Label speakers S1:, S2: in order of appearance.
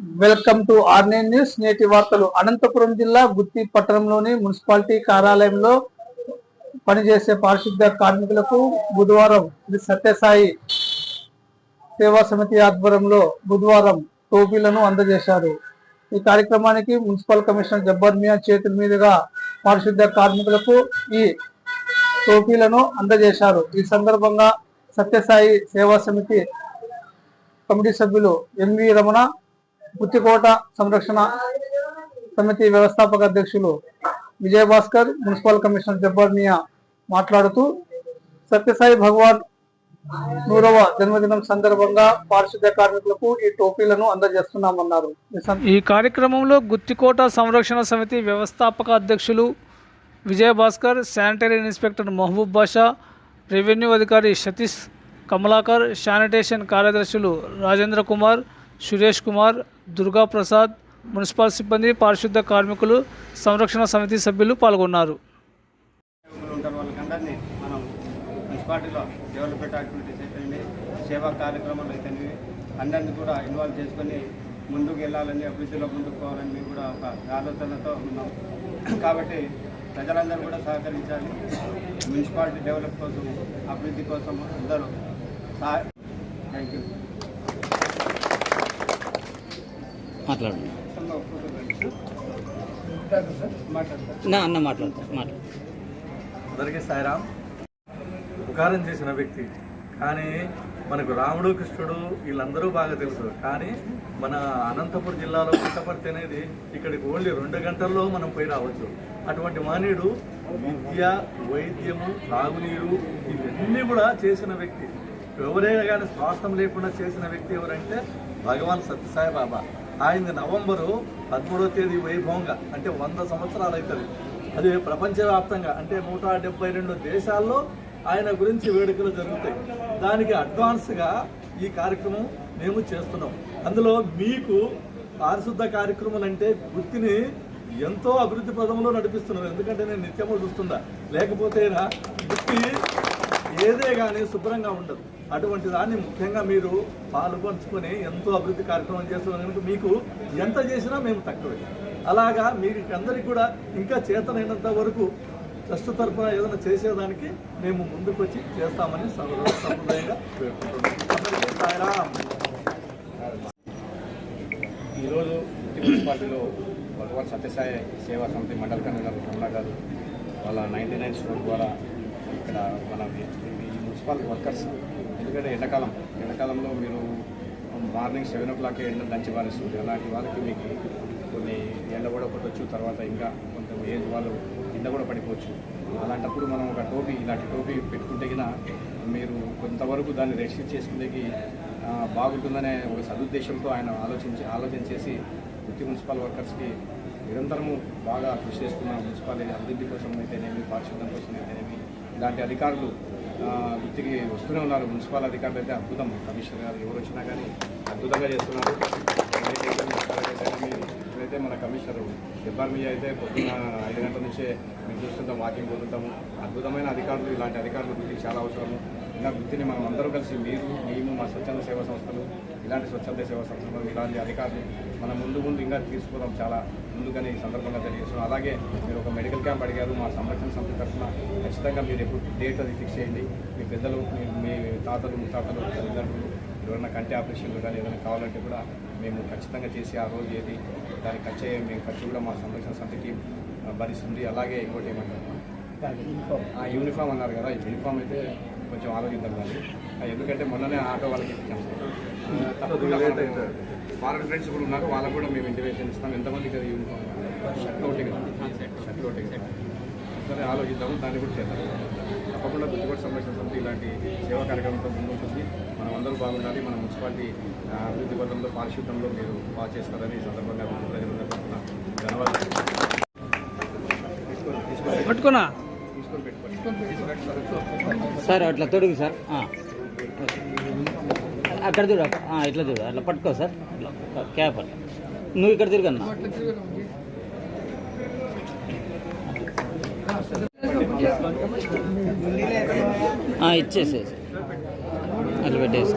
S1: Welcome to ఆర్నైన్ news. నేటి వార్తలు. అనంతపురం జిల్లా గుత్తి పట్టణంలోని మున్సిపాలిటీ కార్యాలయంలో పనిచేసే పారిశుద్ధ్య కార్మికులకు బుధవారం శ్రీ సత్యసాయి సేవా సమితి ఆధ్వర్యంలో బుధవారం టోపీలను అందజేశారు. ఈ కార్యక్రమానికి మున్సిపల్ కమిషనర్ జబ్బర్ మియా చేతుల మీదుగా పారిశుద్ధ్య కార్మికులకు ఈ టోపీలను అందజేశారు. ఈ సందర్భంగా సత్యసాయి సేవా సమితి కమిటీ సభ్యులు ఎంవి రమణ పుత్తికోట సంరక్షణ సమితి వ్యవస్థాపక అధ్యక్షులు విజయభాస్కర్ మున్సిపల్ కమిషనర్ జబ్బర్నియా మాట్లాడుతూ సత్యసాయి భగవాన్ నూరవ జన్మదినం సందర్భంగా పారిశుద్ధ్య కార్మికులకు ఈ టోపీలను అందజేస్తున్నామన్నారు. ఈ ఈ కార్యక్రమంలో గుత్తికోట సంరక్షణ సమితి వ్యవస్థాపక అధ్యక్షులు Vijayabhaskar sanitary inspector Mahaboob Basha revenue అధికారి సతీష్ కమలాకర్ శానిటేషన్ కార్యదర్శులు రాజేంద్ర కుమార్ సురేష్ కుమార్ దుర్గా ప్రసాద్ మున్సిపల్ సిబ్బంది పారిశుద్ధ కార్మికులు సంరక్షణ సమితి సభ్యులు పాల్గొన్నారు.
S2: మనం మున్సిపాలిటీలో డెవలప్మెంట్ యాక్టివిటీస్ అయితేనే సేవా కార్యక్రమాలు అయితేనేవి అందరినీ కూడా ఇన్వాల్వ్ చేసుకొని ముందుకు వెళ్ళాలని అభివృద్ధిలో ముందుకు పోవాలని మేము కూడా ఒక ఆలోచనతో ఉన్నాం. కాబట్టి ప్రజలందరూ కూడా సహకరించాలి. మున్సిపాలిటీ డెవలప్ కోసం అభివృద్ధి కోసం అందరూ సహా థ్యాంక్ యూ
S3: మాట్లాడు నా అన్న మాట్లాడతా మాట్లాడు.
S4: అందరికీ సాయిరామ్ ఉపకారం చేసిన వ్యక్తి. కానీ మనకు రాముడు కృష్ణుడు వీళ్ళందరూ బాగా తెలుసు. కానీ మన అనంతపురం జిల్లాలో పుట్టపర్తి అనేది ఇక్కడికి ఓన్లీ రెండు గంటల్లో మనం పోయి రావచ్చు. అటువంటి మానవుడు విద్య వైద్యము తాగునీరు ఇవన్నీ కూడా చేసిన వ్యక్తి. ఎవరైనా కానీ స్వార్థం లేకుండా చేసిన వ్యక్తి ఎవరంటే భగవాన్ సత్యసాయి బాబా. ఆయన నవంబరు పదమూడవ తేదీ వైభవంగా అంటే వంద సంవత్సరాలు అవుతుంది. అది ప్రపంచవ్యాప్తంగా అంటే నూట డెబ్బై రెండు దేశాల్లో ఆయన గురించి వేడుకలు జరుగుతాయి. దానికి అడ్వాన్స్గా ఈ కార్యక్రమం మేము చేస్తున్నాం. అందులో మీకు పారిశుద్ధ కార్యక్రమాలు అంటే వృత్తిని ఎంతో అభివృద్ధి పదంలో నడిపిస్తున్నాం ఎందుకంటే నేను నిత్యము చూస్తుందా లేకపోతే వృత్తి ఏదే కానీ శుభ్రంగా ఉండదు. అటువంటి దాన్ని ముఖ్యంగా మీరు పాలు పంచుకొని ఎంతో అభివృద్ధి కార్యక్రమం చేస్తున్న కనుక మీకు ఎంత చేసినా మేము తక్కువే. అలాగా మీకు అందరికి కూడా ఇంకా చేతనైనంత వరకు ట్రస్ట్ తరఫున ఏదైనా చేసేదానికి మేము ముందుకు వచ్చి చేస్తామని సంప్రదాయంగా పేర్కొంటున్నాం
S2: ఈరోజు పార్టీలో భగవాన్ సత్యసాయి సేవా సమితి మండల కన్వీనర్ కమలా గారు వాళ్ళ నైంటీ నైన్ స్టోర్ ద్వారా ఇక్కడ మన మున్సిపల్ వర్కర్స్. ఎందుకంటే ఎండాకాలం ఎండాకాలంలో మీరు మార్నింగ్ సెవెన్ ఓ క్లాక్ ఎండ దంచి పారేస్తుంది. అలాంటి వాళ్ళకి మీకు కొన్ని ఎండ కూడా కొట్టవచ్చు తర్వాత ఇంకా కొంత ఏజ్ వాళ్ళు కింద కూడా పడిపోవచ్చు. అలాంటప్పుడు మనం ఒక టోపీ ఇలాంటి టోపీ పెట్టుకుంటే మీరు కొంతవరకు దాన్ని రెస్ట్రిక్ట్ చేసుకునేకి బాగుంటుందనే ఒక సదుద్దేశంతో ఆయన ఆలోచించి ఆలోచన చేసి వృత్తి మున్సిపల్ వర్కర్స్కి నిరంతరము బాగా కృషి చేస్తున్న మున్సిపాలిటీ అభివృద్ధి కోసం అయితేనేమి పారిశుద్ధ్యం కోసం అయితేనేమి ఇలాంటి అధికారులు వృత్తికి వస్తూనే ఉన్నారు. మున్సిపల్ అధికారులు అయితే అద్భుతం. కమిషనర్ గారు ఎవరు వచ్చినా కానీ అద్భుతంగా చేస్తున్నారు. ఇప్పుడైతే మన కమిషనర్ జబ్బార్ మీద అయితే పొద్దున్న ఐదు గంటల నుంచే మేము చూస్తుంటాం వాకింగ్ పోతుంటాము. అద్భుతమైన అధికారులు ఇలాంటి అధికారులు వృత్తికి చాలా అవసరము. ఇలా వృత్తిని మనం అందరూ కలిసి మీరు మేము మా స్వచ్ఛంద సేవా సంస్థలు ఇలాంటి స్వచ్ఛంద సేవా సంస్థలు ఇలాంటి అధికారులు మనం ముందు ముందు ఇంకా తీసుకుపోదాం చాలా ముందుగానే ఈ సందర్భంగా తెలియజేస్తున్నాం. అలాగే మీరు ఒక మెడికల్ క్యాంప్ అడిగారు మా సంరక్షణ సంస్థ తరఫున ఖచ్చితంగా మీరు ఎప్పుడు డేట్ అది ఫిక్స్ చేయండి. మీ పెద్దలు మీ మీ తాతలు ముత్తాతలు తల్లిదండ్రులు ఎవరైనా కంటి ఆపరేషన్లు కానీ ఏదైనా కావాలంటే కూడా మేము ఖచ్చితంగా చేసి ఆ రోజు ఏది దానికి ఖర్చు అయ్యే మేము ఖర్చు కూడా మా సంరక్షణ సంస్థకి భరిస్తుంది. అలాగే ఇంకోటి ఏమంటారు? ఆ యూనిఫామ్ అన్నారు కదా ఈ యూనిఫామ్ అయితే కొంచెం ఆలోచిద్దాం కానీ ఎందుకంటే మొన్ననే ఆటో వాళ్ళకి ఇచ్చాం. ఆ, తప్పకుండా ఫారెన్ ఫ్రెండ్స్ కూడా ఉన్నారు. వాళ్ళకు కూడా మేము ఇంటిమేషన్ ఇస్తాం. ఎంతమందికి అది యూనిఫామ్ షర్ట్ ఒకటి కదా. షర్ట్ ఒకటి. కదా. సరే ఆలోచిద్దాము. దాన్ని కూడా చేద్దాం. తప్పకుండా గుర్తుపడి సంరక్షణ సమితి ఇలాంటి సేవా కార్యక్రమంతో ముందుంటుంది. మనం అందరూ బాగుండాలి. మన మున్సిపాలిటీ అభివృద్ధి పథంలో పారిశుద్ధ్యంలో మీరు బాగా చేస్తారని సందర్భంగా ప్రజలందరూ ధన్యవాదాలు.
S1: పట్టుకున్నా
S3: సార్ అట్లా తొడుగు సార్. అక్కడ చూడు ఇట్లా చూడు అట్లా పట్టుకో సార్. ఇట్లా క్యాప్ అట్లా నువ్వు ఇక్కడ తిరుగన్నా ఇచ్చేసేసి అట్లా పెట్టేసి